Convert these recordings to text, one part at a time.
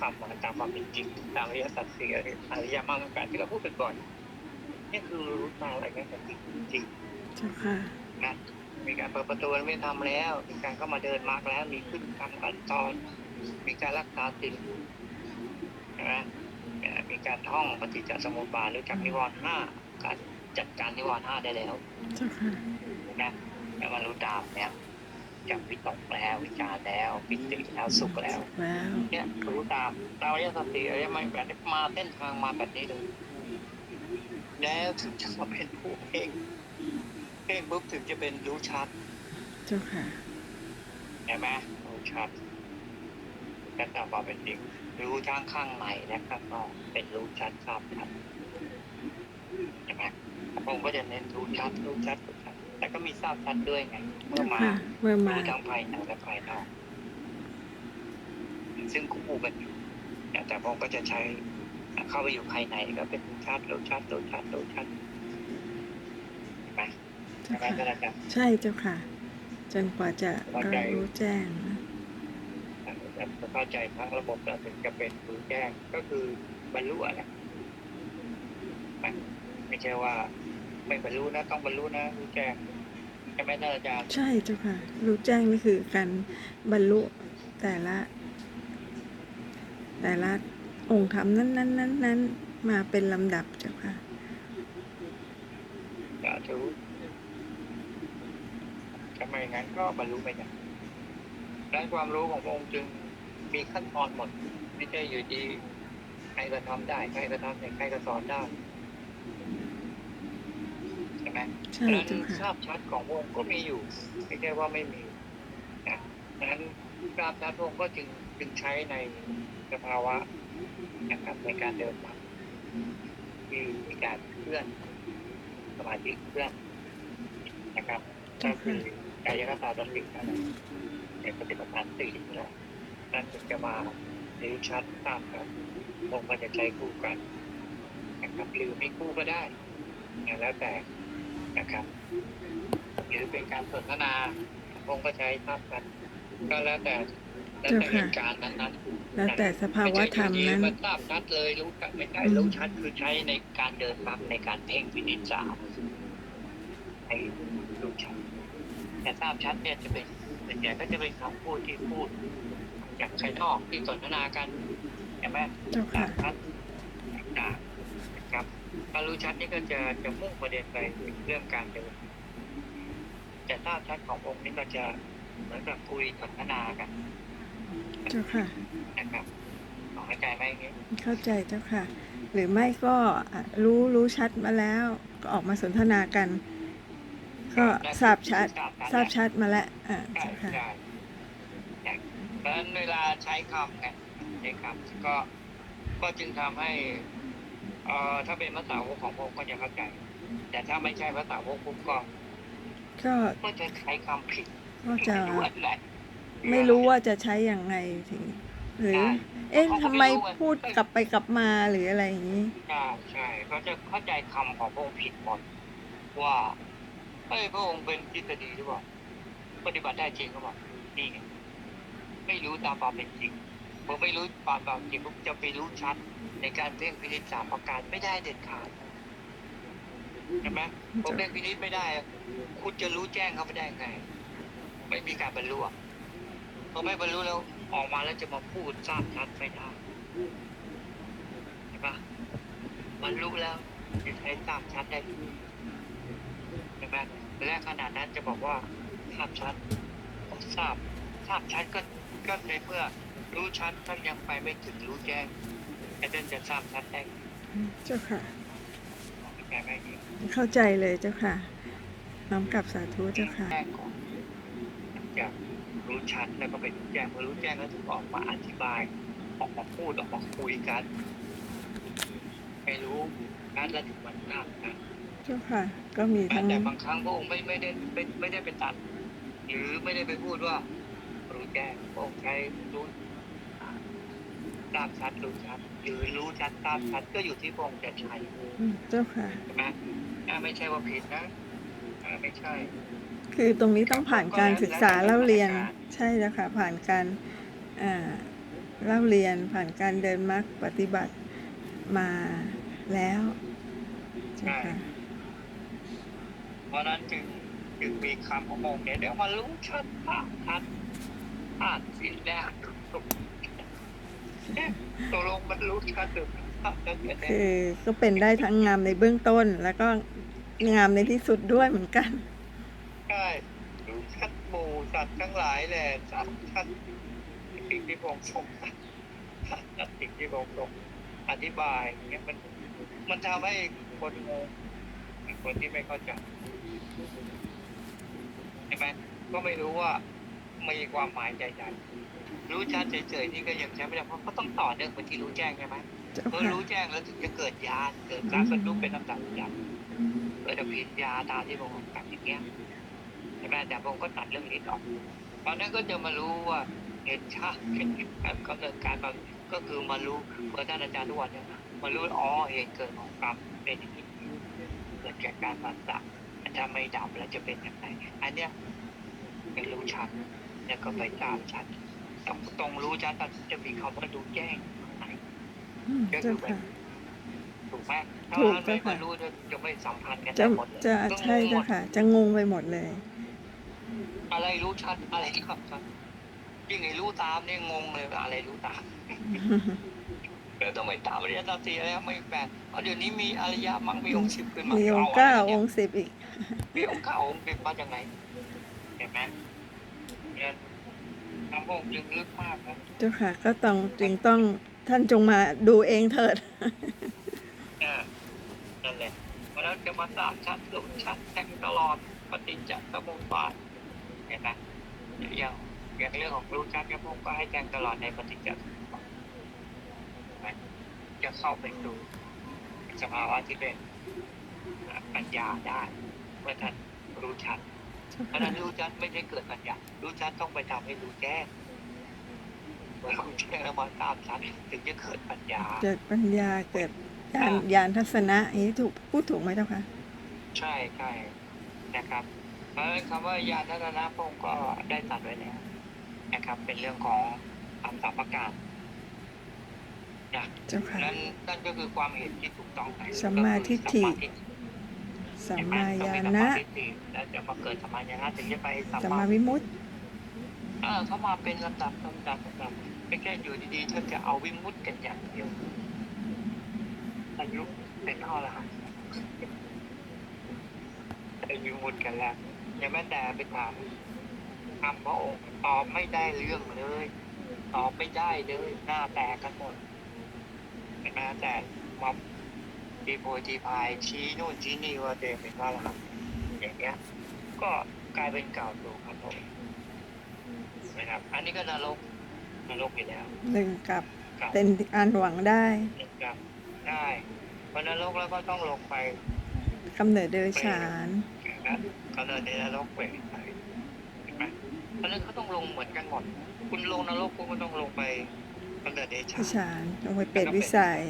คำมาตามความเป็นจริงตามอริยสัจสี่อริยมรรคแปดที่เราพูดกันบ่อยนี่คือรู้ตามอะไรกันจริงจริงเจ้าค่ะๆนะมีการเปิดประตูไม่ทำแล้วมีการเข้ามาเดินมากแล้วมีขึ้นคำกันตอน มีการรักษาสิ่งใช่ไหมเอ่อมีการท่องปฏิจจสมุปบาทหรือจากนิวรณ์ห้าการจัดการนิวรณ์ห้าได้แล้วเจ้าค่ะนะแล้วมันรู้ตามเนี่ย จากวิตกแล้ววิจารณ์แล้วปิติแล้วสุขแล้วแล้วเนี่ยรู้ตามตามอริยสัจสี่อริยมรรคแบบนี้มาเส้นทางมาแบบนี้เลยแล้วถึงจะมาเป็นผู้เพ่งเพ่งปุ๊บถึงจะเป็นรู้ชัดเจ้าค่ะใช่ไหมรู้ชัดแต่ตามความเป็นจริงรู้ทั้งข้างในและข้างนอกเป็นรู้ชัดทราบชัดใช่ไหมพระองค์ก็จะเน้นรู้ชัดรู้ชัดรู้ชัด แต่ก็มีทราบชัดด้วยไง เมื่อเจ้ามาค่ะเมื่อมารู้ทั้งภายในและภายนอก ซึ่งคู่กันอยู่เนี่ยแต่พระองค์ก็จะใช้เข้าไปอยู่ภายในก็เป็นรู้ชัดรู้ชัดรู้ชัดรู้ชัดเห็นไหมเจ้าใช่ไหมค่ะท่านอาจารย์ใช่เจ้าค่ะ จนกว่าจะเข้าใจรู้แจ้งนะแต่เข้าใจทั้งระบบแล้วถึงจะเป็นรู้แจ้งก็คือบรรลุอะนะไม่ไม่ใช่ว่า ไม่บรรลุนะต้องบรรลุนะรู้แจ้งใช่ไหมท่านอาจารย์ใช่เจ้าค่ะ รู้แจ้งนี่คือการบรรลุแต่ละ แต่ละองค์ธรรมนั้นนั้นนั้นนั้นมาเป็นลำดับเจ้าค่ะสาธุทำไมงั้นก็บรรลุไม่ได้ดังนั้นความรู้ของพระองค์จึงมีขั้นตอนหมด ไม่ใช่อยู่ดีใครก็ทำได้ ใครก็ทำได้ใครก็สอนได้ใดังเจ้านั้นทราบชัดของพระองค์ก็มีอยู่ไม่ใช่ว่าไม่มีนะดังนั้นทราบชัดพระองค์ก็จึงจึงใช้ในสภาวะนะครับในการเดินทางที่มีการเคลื่อนสมาธิเคลื่อนนะครับก็คือกายคตาสตินั่นแหละในปฏิปทานสี่นะนั่นถึงจะมารู้ชัดตามกันพระองค์ก็จะใช้คู่กันนะครับหรือไม่คู่ก็ได้นะแล้วแต่ นะครับหรือเป็นการสนทนาพงก็ใช้ภาพกันก็แล้วแต่แล้วแต่เจ้าค่ะเหตุการณ์นั้นๆแล้วแต่สภาวะธรรมนั้นไใช่อยู่ดีมันทราบชัดเลยรู้กันไม่ใช่รู้ชัดคือใช้ในการเดินปั๊บในการเพ่งวินิจจาให้รู้ชัดแต่ทราบชัดเนี่ยจะเป็นส่วนใหญ่ก็จะเป็นคำพูดที่พูดจากภายนอกที่สนทนากันใช่ไหมเจ้าทราค่ะบชัดต่างๆ นะครับการรู้ชัดนี่ก็จะจะมุ่งประเด็นไปถึงเรื่องการเดิน แต่ทราบชัดขององค์นี้ก็จะเหมือนกับคุยสนทนากันเจ้าค่ะนะครับขอเข้าใจไหมอย่างนี้เข้าใจเจ้าค่ะ หรือไม่ก็อะรู้รู้ชัดมาแล้ว ก็ออกมาสนทนากัน ก็ทราบชัดทราบชัดมาแล้วอ่าใช่เจ้าค่ะใช่ใช่เพราะฉะนั้นเวลาใช้คำไงใช้คำก็ก็จึงทำให้ เอ่อถ้าเป็นภาษาวกของผมก็จะเข้าใจ แต่ถ้าไม่ใช่ภาษาวกผมก็ก็ก็จะใช้คำผิดก็จะไม่รู้อะไรไม่รู้ว่าจะใช้อย่างไรถึง หรือ เอ๊ะทำไมพูดกลับไปกลับมาหรืออะไรอย่างนี้ใช่ใช่เขาจะเข้าใจคำของพระองค์ผิดหมดว่าเอ้ยพระองค์เป็นทฤษฎีหรือเปล่าปฏิบัติได้จริงหรือเปล่านี่ไงไม่รู้ตามความเป็นจริงผมไม่รู้ตามความจริงผมจะไปรู้ชัด ในการเพ่งพินิจสามประการไม่ได้เด็ดขาดใช่ไหมผมเพ่งพินิจไม่ได้อะคุณจะรู้แจ้งเขาไม่ได้ไง ไม่มีการบรรลุอะพอไม่บรรลุแล้วออกมาแล้วจะมาพูดทราบชัดไม่ได้ใช่ปะบรรลุแล้วจะใช้ทราบชัดได้ใช่ไหมและขนาดนั้นจะบอกว่าทราบชัดทราบทราบชัดก็ก็ในเมื่อรู้ชัดถ้ายังไปไม่ถึงรู้แจ้ง ไอ้เดินจะทราบชัดได้เจ้าค่ะแค่ไม่ดีเข้าใจเลยเจ้าค่ะ น้อมกลับสาธุเจ้าค่ะแจ้งก่อนจะรู้ชัดแล้วก็ไปรู้แจ้งพอรู้แจ้งแล้วถึงออกมาอธิบาย ออกมาพูดออกมาคุยกันไม่รู้นั้นแล้วถึงมันทราบนะเจ้าค่ะ ก็มีทั้ง แต่บางครั้งพระองค์ไม่ไม่ได้ไม่ไม่ได้ไปตัด หรือไม่ได้ไปพูดว่า รู้แจ้งพระองค์ใช้รู้ ทราบชัดรู้ชัดหรือรู้ชัดทราบชัดก็อยู่ที่พระองค์จะใช้อืมเจ้าค่ะใช่ไหมอ่าไม่ใช่ว่าผิดนะอ่าไม่ใช่ คือตรงนี้ต้องผ่านการศึกษาเล่าเรียน ใช่แล้วค่ะ ผ่านการอ่าเล่าเรียนผ่านการเดินมรรคปฏิบัติมาแล้วเจ้าค่ะเพราะนั้นจึงจึงมีคำขององค์เนี่ยเดี๋ยวมารู้ชัดภาพชัดอ่านสิแน่ ตกลงมันรู้ชัดหรือภาพชัดเนี่ยคือก็เป็นได้ทั้งงามในเบื้องต้น แล้วก็งามในที่สุดด้วยเหมือนกันใช่รู้ชัดหมู่สัตว์ทั้งหลายแหละชัดชัดสิ่งที่พระองค์ทรงชัดชัดสิ่งที่พระองค์ทรงอธิบายอย่างเงี้ยมันมันทำให้คนงงคนที่ไม่เข้าใจใช่ไหมก็ไม่รู้ว่ามีความหมายใหญ่ๆ รู้ชัดเฉยๆนี่ก็ยังใช้ไม่ได้เพราะเขาต้องต่อเนื่องไปที่รู้แจ้งใช่ไหมเจ้าเมื่อค่ะรู้แจ้งแล้วถึงจะเกิดญาณเกิดการบรรลุเป็นลำดับญาณเกิดอภิญญาตามที่พระองค์ตัดอย่างเงี้ยใช่ไหมแต่พระองค์ก็ตัดเรื่องนี้ออกตอนนั้นก็จะมารู้ว่าเห็นชาติเห็นการกำเนิดการมาก็คือมารู้เมื่อท่านอาจารย์ทุกวันเนี่ยมารู้อ๋อเหตุเกิดของกรรมเป็นอย่างนี้เกิดจากการตัดสัถ้าไม่ดับแล้วจะเป็นยังไงอันเนี้ยเป็นรู้ชัดแล้วก็ไปตามชัด ต้องตรงรู้ชัดมันจะมีคำว่าดูแจ้งข้างในอืมเจ้าค่ะถูกไหมถ้าถูกมันไม่เจ้าค่ะมารู้จะจะไม่สัมพันธ์กันจะได้หมดเลยจะก็งใช่งหมเจ้าดค่ะ จะงงไปหมดเลย อะไรรู้ชัดอะไรครับครับยิ่งไอ้รู้ตามเนี่ยงงเลยอะไรรู้ตามเออต้องไปตามอริยสัจสี่แล้วไม่แปลกเพราะเดี๋ยวนี้มีอริยมรรคมีองค์สิบขึ้นมามีมีองค์เก้าองค์สิบอีกมีองค์เก้าองค์สิบมาจากไหนเห็นไหมเนี่ยทำพวกลึกลึกมากนะเจ้าค่ะ ก็ต้องจึงต้องท่านจงมาดูเองเถิดเออนั่นแหละเพราะฉะนั้นจะมาตามชัดรู้ชัดแทงตลอดปฏิจจสมุปบาทเห็นไหมอย่างอย่างเรื่องของรู้ชัดเนี่ยพวกก็ให้แทงตลอดในปฏิจจสมุปบาทเห็นไหมจะเข้าไปดูสภาวะที่เป็นปัญญาได้เมื่อท่านรู้ชัด เพราะฉะนั้นรู้ชัดไม่ใช่เกิดปัญญารู้ชัดต้องไปทำให้รู้แจ้งเมื่อรู้แจ้งแล้วมาตามชัดถึงจะเกิดปัญญา เกิดปัญญาเกิดญาณญาณทัศนะอย่างนี้ถูกพูดถูกไหมเจ้าค่ะใช่ใช่นะครับเพราะฉะนั้นคำว่ายานทัศนะพระองค์ก็ได้ตัดไว้แล้วนะครับ เป็นเรื่องของคำสามประการนะเจ้าค่ะนั่นนั่นก็คือความเห็นที่ถูกต้องนะสัมมาทิฏฐิก็คือ สัมเห็นไหมาต้องญามีสัมณะมาทิฏฐิแล้วจะมาเกิดสัมมาญาณะถึงจะไปสัมสัมมามาวิมุตติเออเขามาเป็นลำดับลำดับลำดับไม่แค่อยู่ดีๆท่านจะเอาวิมุตติกันอย่างเดียวอายุเป็นเท่าไหร่เป็นวิมุตติกันแล้วยังแม้แต่ไปถามคำพระองค์ตอบไม่ได้เรื่องเลย ตอบไม่ได้เลย หน้าแตกกันหมดเห็นไหมแต่มา ทีโพยทีพายชี้นู่นชี้นี่ว่าเดเป็นพระอรหันต์อย่างเงี้ย ก็กลายเป็นเก่าตัวครับผมนะครับ อันนี้ก็นรกนรกไปแล้วหนึ่งกับเป็นอันหวังได้ครับได้พอนรกแล้วก็ต้องลงไปกำเนิดเดรัจฉานนะเขาเดินในนรกไปไปเห็นไหมเพราะนั้นเขาต้องลงเหมือนกันหมด คุณลงนรกคุณก็ต้องลงไปกำเนิดเดชารัจฉานลงไปเปรตวิสัย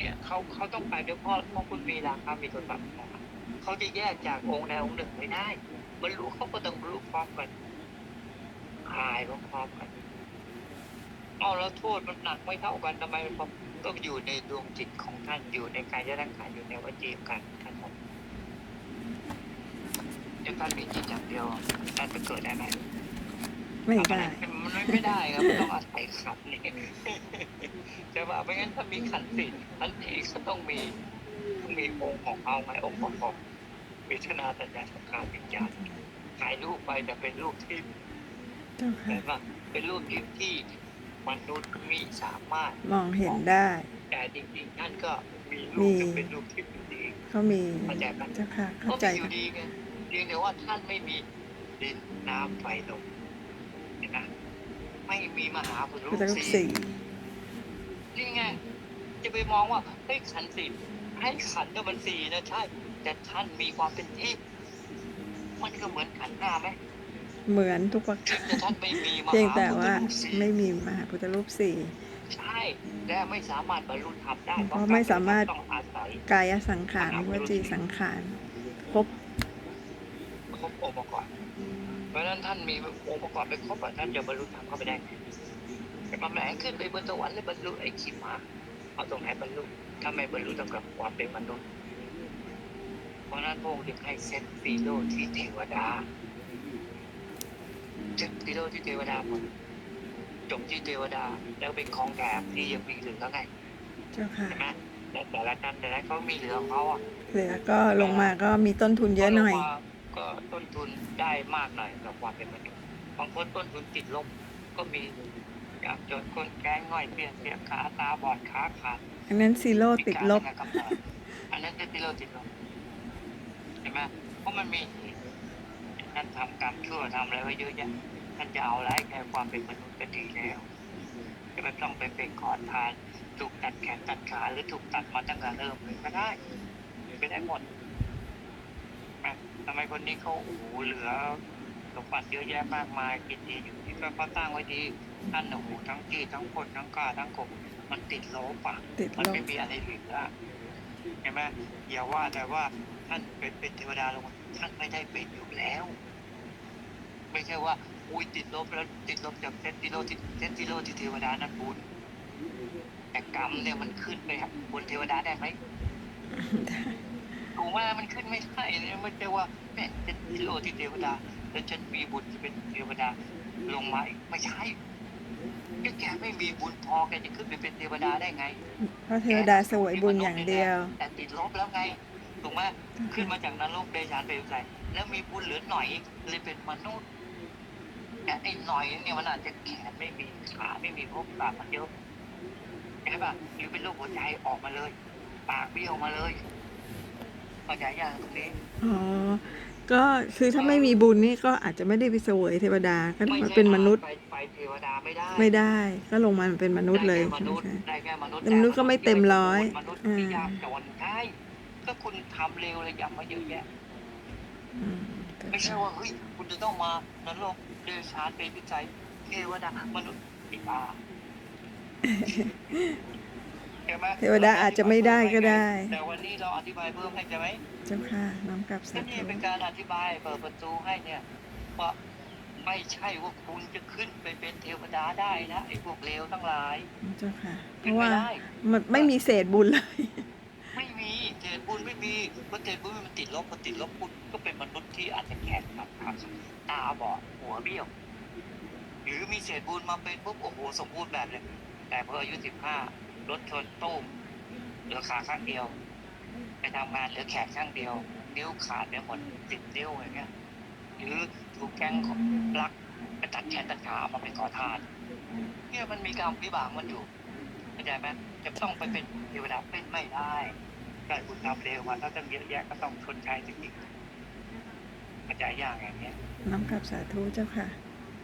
เนี่ยเขาเขาต้องไปด้วยเพราะเพราะคุณมีราคามีตัวตัดของมันเขาจะแยกจากองค์ใดองค์หนึ่งไม่ได้บรรลุเขาก็ต้องบรรลุพร้อมกันหายพร้อมๆกันเอาแล้วโทษมันหนักไม่เท่ากันทำไมมันพอก็อยู่ในดวงจิตของท่านอยู่ในกายร่างกายอยู่ในวจีกันท่านบอกจะท่านมีจิตอย่างเดียวท่านจะเกิดได้ไหมไม่ได้มันไม่ได้ครับมันต้องอาศัยขัน ธ์นี่จะว่าไม่งั้นถ้ามีขันธ์สิขันธ์สี่ก็ต้องมีต้องมีองค์ของเอาไหมองค์ประกอบวิชนาสัญญาสังขารวิญญาณถ่ายรูปไปแต่เป็นรูปที่เจ้าแบค่ะบว่าเป็นรูปที่ที่มนุษย์มีสามารถมองเห็นได้ แต่จริงๆท่านก็มีรูมีปที่เป็นรูปที่เป็นดีเขามีเข้าใจไหมเจ้าค่ะก็เข้าใจมีอยู่ค่ะดีไงเพียงแต่ว่าท่านไม่มีดินน้ำไฟลมเห็นไหมไม่มีมหาบุรุพุทธรูปษสี่ นี่ไงจะไปมองว่าเฮ้ยขันธ์สี่ให้ขันธ์ก็มันสี่นะใช่ แต่ท่านมีความเป็นเทพมันก็เหมือนขันธ์หน้าไหมเหมือนทุกประเพีกายงแต่ท่านไม่มีมหาเพียงแต่บุว่ารุษสี่ไม่มีมหาพุทธรูปสี่ใช่แต่ไม่สามารถบรรลุธรรมได้เพราะไม่สามารถต้องอาศัยกายสังขารวจีสังขารครบครบองค์ประกอบเพราะฉะนั้นท่านมีองค์ประกอบไปครบอะท่านจะบรรลุธรรมเข้าไปได้ แต่มาแหมขึ้นไปบนสวรรค์แล้วบรรลุไอ้ขี้หมาเอาตรงไหนบรรลุถ้าไม่บรรลุต้องกับความเป็นมนุษย์เพราะฉะนั้นพระองค์จึงให้เซตฟีโลที่เทวดาเซตฟีโลที่เทวดาหมดจบที่เทวดาแล้วเป็นของแถมที่ยังมีเหลือไงเจ้าค่ะใช่ไหมแต่แต่ละนั้นแต่ละเขามีเหลือของเขาอะเหลือก็ลงมาก็มีต้นทุนเยอะหน่อยพราะว่าก็ต้นทุนได้มากหน่อยกับความเป็นมนุษย์บางคนต้นทุนติดลบก็มี อยากจนคนแก้ง่อยเปลี่ยนเสียขาตาบอดขาขาดอันนั้นซีโร่ติดลบพิการทางการอันนั้นคือที่เราติดลบเห็นไหมเพราะมันมีท่านทำกรรมชั่วทำอะไรไว้เยอะแยะท่านจะเอาอะไรแค่ความเป็นมนุษย์ก็ดีแล้วจะไม่ต้องไปเป็นขอทานถูกตัดแขนตัดขาหรือถูกตัดมาตั้งแต่เริ่มเลยก็ได้ไม่ได้หมดนะทำไมคนนี้เขาโอ้โหเหลือสมบัติเยอะแยะมากมายกินดีอยู่ที่ก็เขาตั้งไว้ดี ท่านโอ้โหทั้งที่ทั้งคนทั้งกล้าทั้งกบมันติดโลปะติดมันลบไม่มีอะไรเหลือเห็นไหมอย่าว่าแต่ว่าท่านเป็นเป็นเทวดาลงมาท่านไม่ได้เป็นอยู่แล้ว ไม่ใช่ว่า อุ้ยติดลบแล้วติดลบจากเซนติโลที่เซนติโลที่เทวดานั้นบุญแต่กรรมเนี่ยมันขึ้นไปครับบนเทวดาได้ไหม ถูกว่ามันขึ้นไม่ได้เนี่ยไม่ใช่ว่าแม่เซนติโลที่เทวดาแล้วฉันมีบุญจะเป็นเทวดาลงมาอีกไม่ใช่ ก็แกไม่มีบุญพอแกจะขึ้นไปเป็นเทวดาได้ไงเพราะเทวดาสวยบุญอย่างเดียว แต่ติดลบแล้วไงถูกไหมขึ้นมาจากนรกเดชานไปใส่แล้วมีบุญเหลือหน่อยเลยเป็นมนุษย์แต่ไอ้หน่อยเนี่ยมันอาจจะแขนไม่มีขาไม่มีพวกปากมันเยอะใช่ปะหรือเป็นโรคหัวใจออกมาเลย ปากเบี้ยวมาเลยเข้าใจยังตรงนี้อ๋อก็คือถ้าไม่มีบุญนี่ก็อาจจะไม่ได้ไปเสวยเทวดาก็มาเป็นมนุษย์ ไปไปเทวดาไม่ได้ไม่ได้ ก็ลงมาเป็นมนุษย์เลยได้แค่มนุษย์ใช่ไหมได้แค่มนุษย์แต่มนุษย์ก็ไม่เต็มร้อยมนุษย์ที่ยากจนใช่ก็คุณทำเร็วเลยอย่ามาเยอะแยะอืมไม่ใช่ว่าเฮ้ยคุณจะต้องมานรกเดชานเป็นพิจัยเทวดามนุษย์ปิตาใช่ไหมเทวดาอาจจะไม่ได้ก็ได้ แต่วันนี้เราอธิบายเพิ่มให้ใช่ไหมเจ้าค่ะน้อมกลับก็สานี่ธุเป็นการอธิบายเปิดประตูให้เนี่ยว่า ไม่ใช่ว่าคุณจะขึ้นไปเป็นเทวดาได้นะไอ้พวกเลวทั้งหลายเจ้าค่ะ เพเป็นราะไม่ว่าได้มันไม่มีเศษบุญเลย ไม่มีเศษบุญไม่มีเพราะเศษบุญมันติดลบมันติดลบคุณก็เป็นมนุษย์ที่อาจจะแขนขาดขาตาบอดหัวเบี้ยว หรือมีเศษบุญมาเป็นปุ๊บโอ้โหสมบูรณ์แบบเลย แต่พออายุสิบห้ารถชนตุ้มเหลือขาข้างเดียว ไปทำงานเหลือแขนข้างเดียว นิ้วขาดไปหมดสิบนิ้วอย่างเงี้ย หรือถูกแก๊งของลักไปตัดแขนตัดขามาเป็นขอทานเนี่ยมันมีกรรมวิบากมันอยู่เข้าใจไหมจะต้องไปเป็นเทวดาเป็นไม่ได้การคุณทำเร็วมาถ้าจะเยอะแยะก็ต้องชนใช้จริงๆกระจาใจยากอย่างเงี้ยน้อมกลับสาธุเจ้าค่ะ